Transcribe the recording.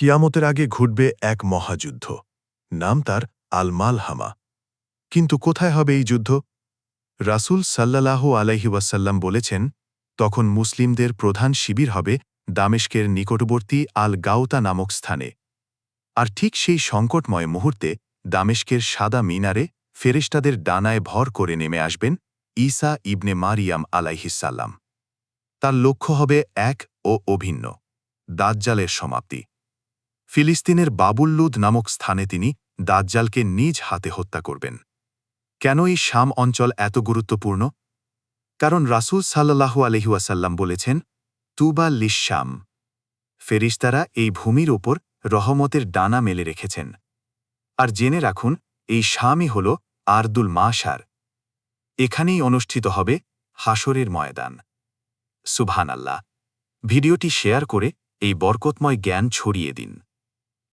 কিয়ামতের আগে ঘটবে এক মহাযুদ্ধ। নাম তার আলমাল হামা কিন্তু কোথায় হবে এই যুদ্ধ? রাসূল সাল্লাহ আলাইহি ওয়াসাল্লাম বলেছেন, তখন মুসলিমদের প্রধান শিবির হবে দামেশকের নিকটবর্তী আল গাউতা নামক স্থানে। আর ঠিক সেই সংকটময় মুহূর্তে দামেশকের সাদা মিনারে ফেরেশতাদের ডানায় ভর করে নেমে আসবেন ঈসা ইবনে মারিয়াম আলাইহিসাল্লাম তার লক্ষ্য হবে এক ও অভিন্ন। দাজ্জালের সমাপ্তি। ফিলিস্তিনের বাবুল্লুদ নামক স্থানে তিনি দাজ্জালকে নিজ হাতে হত্যা করবেন। কেন এই শাম অঞ্চল এত গুরুত্বপূর্ণ? কারণ রাসূল সাল্লাহু আলহিউসাল্লাম বলেছেন, তুবা লিশ্যাম ফেরিস্তারা এই ভূমির ওপর রহমতের ডানা মেলে রেখেছেন। আর জেনে রাখুন, এই শামই হল আর্দুল মাশার। এখানেই অনুষ্ঠিত হবে হাসরের ময়দান। সুবহান আল্লাহ ভিডিওটি শেয়ার করে এই বরকতময় জ্ঞান ছড়িয়ে দিন।